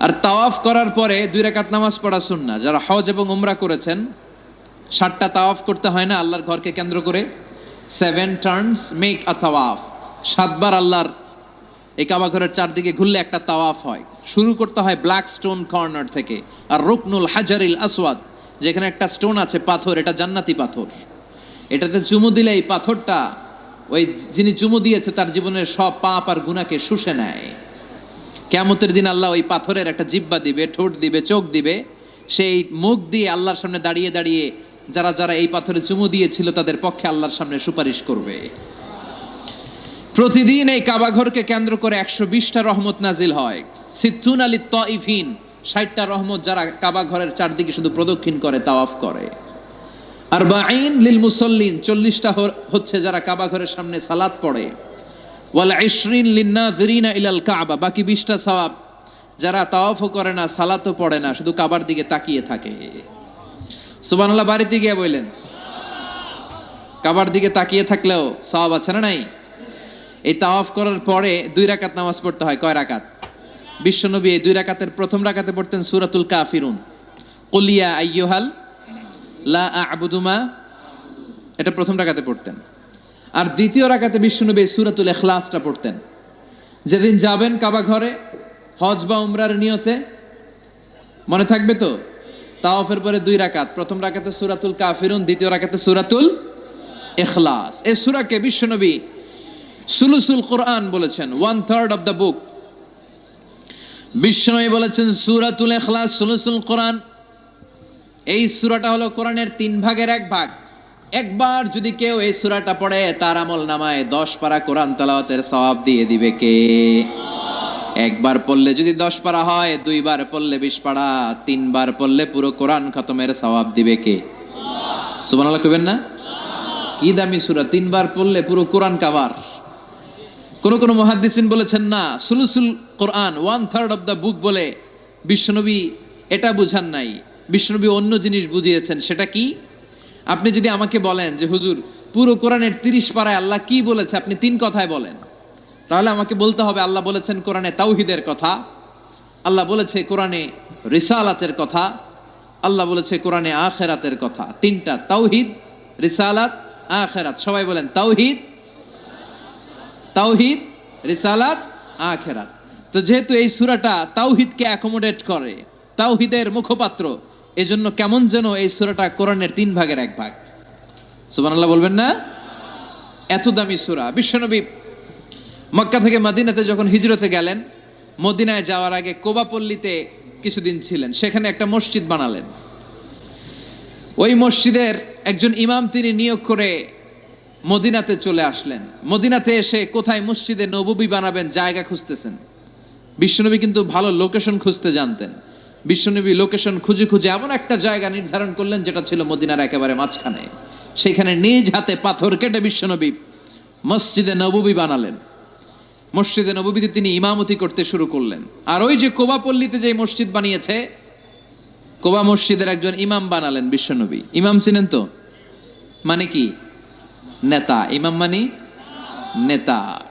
আর তাওয়াফ করার পরে দুই রাকাত নামাজ পড়া সুন্না যারা হজ এবং উমরা করেছেন ষাটটা তাওয়াফ করতে হয় না আল্লাহর ঘরকে কেন্দ্র করে। সেভেন টার্নস মেক আ তাওয়াফ সাতবার আল্লাহর এই কাবা ঘরের চারদিকে ঘুরলে একটা তাওয়াফ হয়। শুরু করতে হয় ব্ল্যাক স্টোন কর্নার থেকে। আর রুকনুল হাজারিল আসওয়াদ, যেখানে একটা স্টোন আছে পাথর, এটা জান্নাতি পাথর। এটাতে চুমু দিলে এই পাথরটা, ওই যিনি চুমু দিয়েছে তার জীবনের সব পাপ আর গুণাকে শুষে নেয়। কেমতের দিন আল্লাহ ওই পাথরের একটা জিব্বা দিবে, ঠোঁট দিবে, চোখ দিবে। সেই মুখ দিয়ে আল্লাহর সামনে দাঁড়িয়ে দাঁড়িয়ে যারা যারা এই পাথরে চুমু দিয়েছিল তাদের পক্ষে আল্লাহর সামনে সুপারিশ করবে। প্রতিদিন এই কাবাঘরকে কেন্দ্র করে একশো বিশটা রহমত নাজিল হয়। সিদ্ধুন আলী তইফিন ষাটটা রহমত যারা কাবা ঘরের চারদিকে শুধু প্রদক্ষিণ করে, তাওয়াফ করে। আর বাইন লিল মুসল্লিন, চল্লিশটা হচ্ছে যারা কাবা ঘরের সামনে সালাত পড়ে। ওয়াল ইশরিন লিন্না জরিনা ইলাল কাবা, বাকি বিশটা সওয়াব যারা তাওয়াফও করে না, সালাতও পড়ে না, শুধু কাবার দিকে তাকিয়ে থাকে। সুবহানাল্লাহ বাড়িতে গিয়ে বললেন, কাবার দিকে তাকিয়ে থাকলেও সওয়াব আছে না নাই? এই তাওয়াফ করার পরে দুই রাকাত নামাজ পড়তে হয়, কয় রাকাত? বিশ্বনবী এই দুই রাকাতের প্রথম রাকাতে পড়তেন সুরাতুল কাফিরুন। কলিয়া আইয়ুহাল লা আবুদুমা এটা প্রথম রাকাতে পড়তেন। আর দ্বিতীয় রাকাতে বিশ্বনবী সুরাতুল এখলাসটা পড়তেন। যেদিন যাবেন কাবা ঘরে, হজ বা উমরার নিয়তে, মনে থাকবে তো? তাওয়াফের পরে দুই রাকাত, প্রথম রাকাতে সুরাতুল কাফিরুন, দ্বিতীয় রাকাতে সুরাতুল এখলাস এই সুরাকে বিশ্বনবী সুলুসুল কোরআন বলেছেন one third of the book বিশ্বনবী বলেছেন, সুরাতুল এখলাস সুলুসুল কোরআন। এই সুরাটা হলো কোরআনের তিন ভাগের এক ভাগ। একবার যদি কেউ এই সুরাটা পড়ে, তার আমল নামায় দশ পারা কোরআন তালাওয়াতের সওয়াব দিয়ে দিবে কে? একবার পড়লে যদি দশ পারা হয়, দুইবার পড়লে বিশ পারা, তিনবার পড়লে পুরো কোরআন খতমের সওয়াব দিবে কে? সুবহানাল্লাহ কইবেন না? কি দামি সুরা, তিনবার পড়লে পুরো কোরআন কাবার কোন কোন মহাদ্দিসিন বলেছেন না, সুলুসুল কোরআন one third of the book বলে, বিশ্বনবী এটা বুঝান নাই। বিশ্বনবী অন্য জিনিস বুঝিয়েছেন, সেটা কি? আপনি যদি আমাকে বলেন যে, হুজুর, পুরো কোরআনের তিরিশ পাড়ায় আল্লাহ কি বলেছে আপনি তিন কথায় বলেন। তাহলে আমাকে বলতে হবে, আল্লাহ বলেছেন কোরআনে তাওহিদের কথা, আল্লাহ বলেছে কোরআনে রিসালাতের কথা, আল্লাহ বলেছে কোরআনে আখেরাতের কথা। তিনটা তাওহিদ, রিসালাত, আখেরাত। সবাই বলেন, তাওহিদ তাওহিদ, রিসালাত, আখেরাত। তো যেহেতু এই সুরাটা তাওহিদকে অ্যাকোমোডেট করে, তাওহিদের মুখপাত্র এজন্য কেমন যেন এই সুরাটা কোরআনের তিন ভাগের এক ভাগ। সুবহানাল্লাহ বলবেন না? এত দামি সুরা। বিশ্বনবী মক্কা থেকে মদিনাতে যখন হিজরতে গেলেন, মদিনায় যাওয়ার আগে কোবাপল্লীতে কিছুদিন ছিলেন। সেখানে একটা মসজিদ বানালেন। ওই মসজিদের একজন ইমাম তিনি নিয়োগ করে মদিনাতে চলে আসলেন। মদিনাতে এসে কোথায় মসজিদে নববী বানাবেন জায়গা খুঁজতেছেন। বিশ্বনবী কিন্তু ভালো লোকেশন খুঁজতে জানতেন। বিশ্বনবী লোকেশন খুঁজে খুঁজে এমন একটা জায়গা নির্ধারণ করলেন, যেটা ছিল মদিনার একেবারে মাঝখানে। সেখানে নিজ হাতে পাথর কেটে বিশ্বনবী মসজিদে নববী বানালেন। মসজিদে নববীতে তিনি ইমামতি করতে শুরু করলেন। আর ওই যে কোবাপল্লীতে যে মসজিদ বানিয়েছে, কোবা মসজিদের একজন ইমাম বানালেন বিশ্বনবী। ইমাম ছিলেন তো? মানে কি? নেতা। ইমাম মানে? নেতা।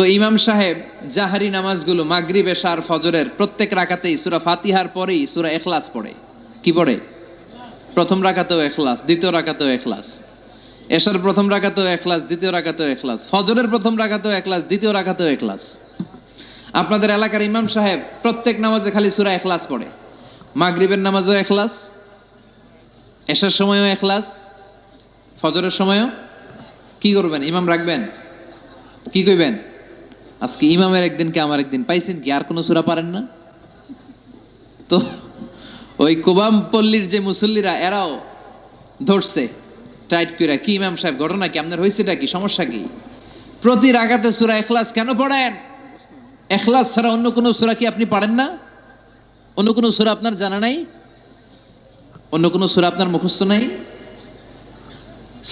তো ইমাম সাহেব, জাহারি নামাজগুলো মাগরিব, এশার, ফজরের প্রত্যেক রাকাতেই সুরা ফাতিহার পরেই সুরা এখলাস পড়ে। কি পড়ে? প্রথম রাকাতেও এখলাস দ্বিতীয় রাকাতেও এখলাস এশার প্রথম রাকাতেও এখলাস দ্বিতীয় রাকাতেও এখলাস ফজরের প্রথম রাকাতেও এখলাস দ্বিতীয় রাকাতেও এখলাস আপনাদের এলাকার ইমাম সাহেব প্রত্যেক নামাজে খালি সুরা এখলাস পড়ে। মাগরিবের নামাজও এখলাস এশার সময়ও এখলাস ফজরের সময়ও কি করবেন? ইমাম রাখবেন? কি কইবেন? আজকে ইমামের একদিন কে আমার একদিন? পাইছেন কি? আর কোনো সুরা পারেন না? তো ওই কোবাম পল্লীর যে মুসল্লিরা, এরাও ধরছে, টাইট করে কি ইমাম সাহেব, ঘটনা কি? আপনার হয়েছেটা কি? সমস্যা কি? প্রতি রাগাতে সুরা এখলাস কেন পড়েন? এখলাস ছাড়া অন্য কোনো সুরা কি আপনি পারেন না? অন্য কোনো সুরা আপনার জানা নাই? অন্য কোনো সুরা আপনার মুখস্থ নাই?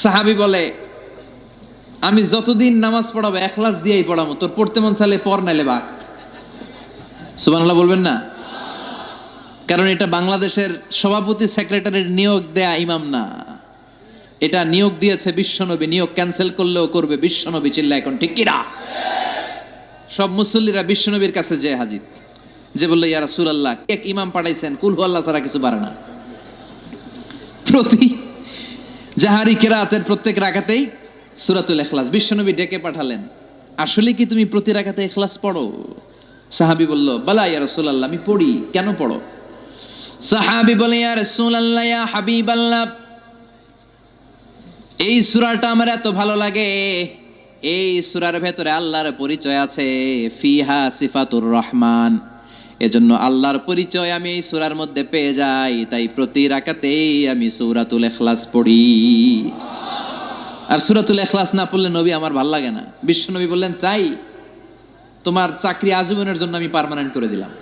সাহাবি বলে আমি যতদিন নামাজ পড়াবো এখলাস দিয়েই পড়াবো। তোর পড়তে মন চালে পর নাইলে বাক সুবানাল্লাহ বলবেন না? কারণ এটা বাংলাদেশের সভাপতি সেক্রেটারির নিয়োগ দেয়া ইমাম না। এটা নিয়োগ দিয়েছে বিশ্বনবী, নিয়োগ ক্যান্সেল করলেও করবে বিশ্বনবী চিল্লা এখন, ঠিক কিরা সব মুসল্লিরা বিশ্বনবীর কাছে যে হাজির। যে বলল, ইয়া রাসূলুল্লাহ এক ইমাম পাঠাইছেন? কুল হু আল্লাহ ছাড়া কিছু পারে না। প্রতি জাহারি কেরাতের প্রত্যেক রাখাতেই সুরাতুল এখলাস বিশ্বনবী ডেকে পাঠালেন। আসলে কি তুমি প্রতি রাখাতে এখলাস পড়ো? সাহাবি বলল, বালা ইয়া রাসূলুল্লাহ, আমি পড়ি। কেন পড়ো? সাহাবি বলে, ইয়া রাসূলুল্লাহ, ইয়া হাবিবাল্লাহ, এই সূরাটা আমার এত ভালো লাগে। এই সূরার ভেতরে আল্লাহর পরিচয় আছে, ফিহা সিফাতুর রহমান। এজন্য আল্লাহর পরিচয় আমি এই সূরার মধ্যে পেয়ে যাই। তাই প্রতি রাকাতেই আমি সুরাতুল এখলাস পড়ি। আর সুরাতুল এখলাস না পড়লে নবী আমার ভালো লাগে না। বিশ্ব নবী বললেন, তাই তোমার চাকরি আজীবনের জন্য আমি পার্মানেন্ট করে দিলাম।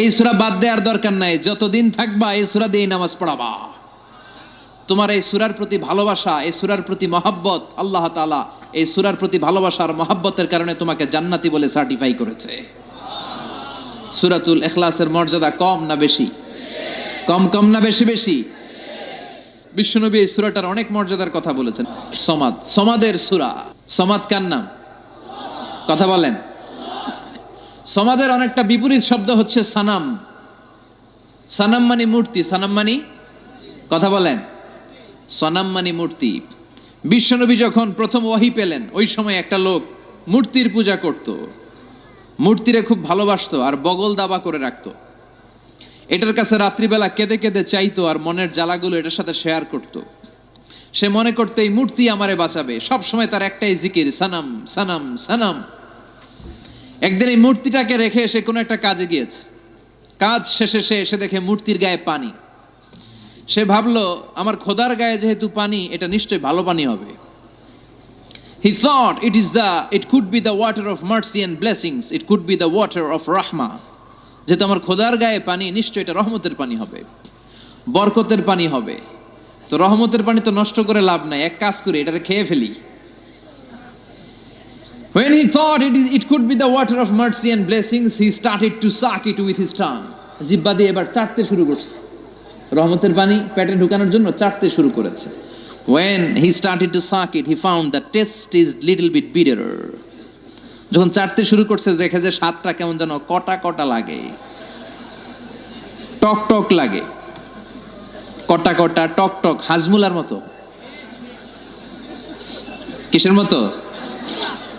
এই সুরা বাদ দেওয়ার দরকার নাই, যতদিন থাকবা এই সূরা দিয়ে নামাজ পড়াবা। তোমার এই সুরার প্রতি ভালোবাসা, এই সুরার প্রতি মহাব্বত, আল্লাহ তালা এই সুরার প্রতি ভালোবাসার মহাব্বতের কারণে তোমাকে জান্নাতি বলে সার্টিফাই করেছে। সুরাতুল এখলাসের মর্যাদা কম না বেশি? কম কম না বেশি বেশি? বিশ্বনবী এই সুরাটার অনেক মর্যাদার কথা বলেছেন। সমাদ। সমাদের সুরা। সমাদ কার নাম? কথা বলেন। সমাদের অনেকটা বিপরীত শব্দ হচ্ছে সানাম। সানাম মানে মূর্তি। সানাম মানে? কথা বলেন। সনাম মানে মূর্তি। বিশ্বনবী যখন প্রথম ওয়াহি পেলেন, ওই সময় একটা লোক মূর্তির পূজা করত। মূর্তিরে খুব ভালোবাসতো আর বগল দাবা করে রাখতো। এটার কাছে রাত্রিবেলা কেঁদে কেঁদে চাইতো আর মনের জ্বালাগুলো এটার সাথে শেয়ার করত। সে মনে করতে, এই মূর্তি আমারে বাঁচাবে। সব সময় তার একটাই জিকির, সানাম সানাম সানাম। একদিন এই মূর্তিটাকে রেখে সে কোনো একটা কাজে গিয়েছে। কাজ শেষে সে এসে দেখে মূর্তির গায়ে পানি। সে ভাবলো, আমার খোদার গায়ে যেহেতু পানি, এটা নিশ্চয়ই ভালো পানি হবে। He thought it is the it could be the water of mercy and blessings it could be the water of রাহমা যেহেতু আমার খোদার গায়ে পানি নিশ্চয়ই এটা রহমতের পানি হবে বরকতের পানি হবে তো রহমতের পানি তো নষ্ট করে লাভ নাই এক কাজ করে এটাকে খেয়ে ফেলি When he thought it, is, it could be the water of mercy and blessings, he started to suck it with his tongue. জিব্বা দিয়ে এবার চাটতে শুরু করছে রহমতের পানি পেটে ঢুকানোর জন্য চাটতে শুরু করেছে when he started to suck it he found the taste is little bit bitter যখন চাটতে শুরু করছে, দেখে যে স্বাদটা কেমন যেন কটা কটা লাগে। টক টক লাগে। কটা কটা, টক টক, হাজমুলার মতো। কিসের মতো?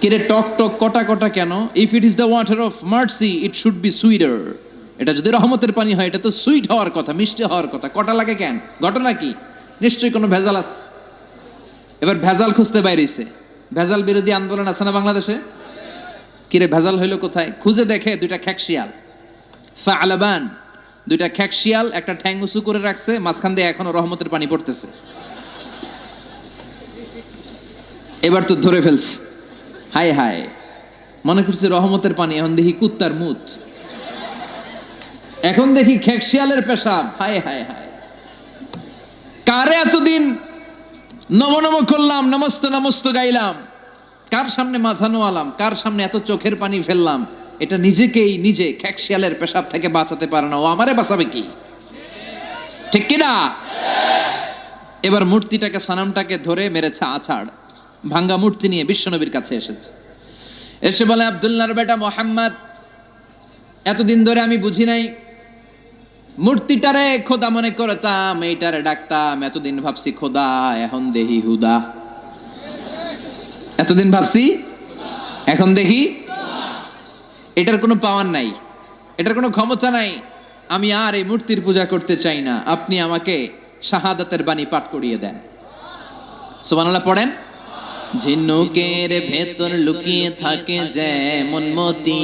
কিরে টক টক, কটা কটা কেন? If it is the water of mercy it should be sweeter এটা যদি রহমতের পানি হয়, এটা তো সুইট হওয়ার কথা, মিষ্টি হওয়ার কথা। কটা লাগে কেন? ঘটনা কি? নিশ্চয়ই কোনো ভেজাল আছে। এবার ভেজাল খুঁজতে বাইরেছে। ভেজাল বিরোধী আন্দোলন আছে না বাংলাদেশে? কিরে ভেজাল হইল কোথায়? খুঁজে দেখে দুইটা খ্যাকশিয়াল ফালাবান দুইটা খ্যাকশিয়াল একটা ঠ্যাং উঁচু করে রাখছে, মাঝখান দিয়ে এখনও রহমতের পানি পড়তেছে। এবার তো ধরে ফেলছে। হায় হায়, মনে করছে রহমতের পানি, এখন দেখি কুত্তার মুত। এখন দেখি খেকশিয়ালের পেশাব। হায় হায় হায়। কারে এতদিন নম নম করলাম, নমস্ত নমস্ত গাইলাম? কার সামনে মাথা নোয়ালাম? কার সামনে এত চোখের পানি ফেললাম? এটা নিজেকেই নিজে খেকশিয়ালের পেশাব থেকে বাঁচাতে পারে না। ও আমারে বাঁচাবে কি? ঠিক কিনা এবার মূর্তিটাকে, সানামটাকে ধরে মেরেছে আছাড়। ভাঙ্গা মূর্তি নিয়ে বিশ্বনবীর কাছে এসেছে। এসে বলে, আবদুল্লাহর বেটা মোহাম্মদ, এতদিন ধরে আমি বুঝি নাই। মূর্তিটারে খোদা মনে করতাম, এইটারে ডাকতাম। এতদিন ভাবছি খোদা, এখন দেহি হুদা। এতদিন ভাবছি, এখন দেখি, এটার কোনো পাওয়ার নাই, এটার কোনো ক্ষমতা নাই, আমি আর এই মূর্তির পূজা করতে চাই না, আপনি আমাকে শাহাদাতের বাণী পাঠ করিয়ে দেন। সুবহানাল্লাহ, পড়েন। ঝিনুকের ভেতর লুকিয়ে থাকে যেমন মতি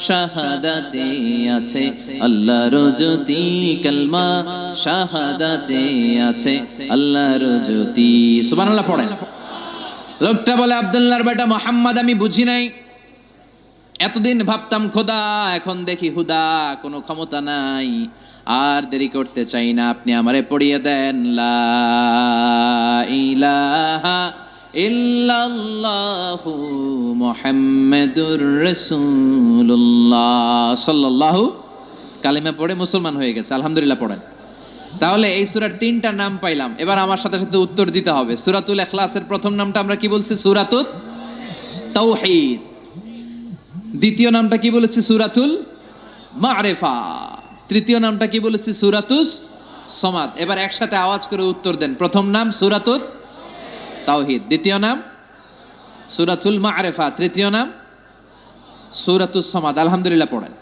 শাহাদাতে আছে। আল্লাহর জ্যোতি কলমা, শাহাদাতে আছে। আল্লাহর জ্যোতি সুবহানাল্লাহ পড়েন। লোকটা বলে, আব্দুল্লাহর বেটা মোহাম্মদ আমি বুঝি নাই। এতদিন ভাবতাম, খোদা, এখন দেখি হুদা, কোনো ক্ষমতা নাই। আর দেরি করতে চাই না, আপনি আমারে পড়িয়ে দেন। লা ইলাহা ইল্লাল্লাহু মুহাম্মাদুর রাসূলুল্লাহ। সাল্লাল্লাহু কালিমা পড়ে মুসলমান হয়ে গেছে, আলহামদুলিল্লাহ পড়েন। তাহলে এই সুরার তিনটা নাম পাইলাম। এবার আমার সাথে সাথে উত্তর দিতে হবে। সুরাতুল ইখলাসের প্রথম নামটা আমরা কি বলছি? সূরাতুত তাওহীদ। দ্বিতীয় নামটা কি বলেছি? সূরাতুল মারেফা। তৃতীয় নামটা কি বলেছি? সুরাতুস সমাদ। এবার একসাথে আওয়াজ করে উত্তর দেন। প্রথম নাম সুরাতুত তাওহিদ। দ্বিতীয় নাম সুরাতুল মারেফা তৃতীয় নাম? সুরাতুস সমাদ আলহামদুলিল্লাহ পড়েন।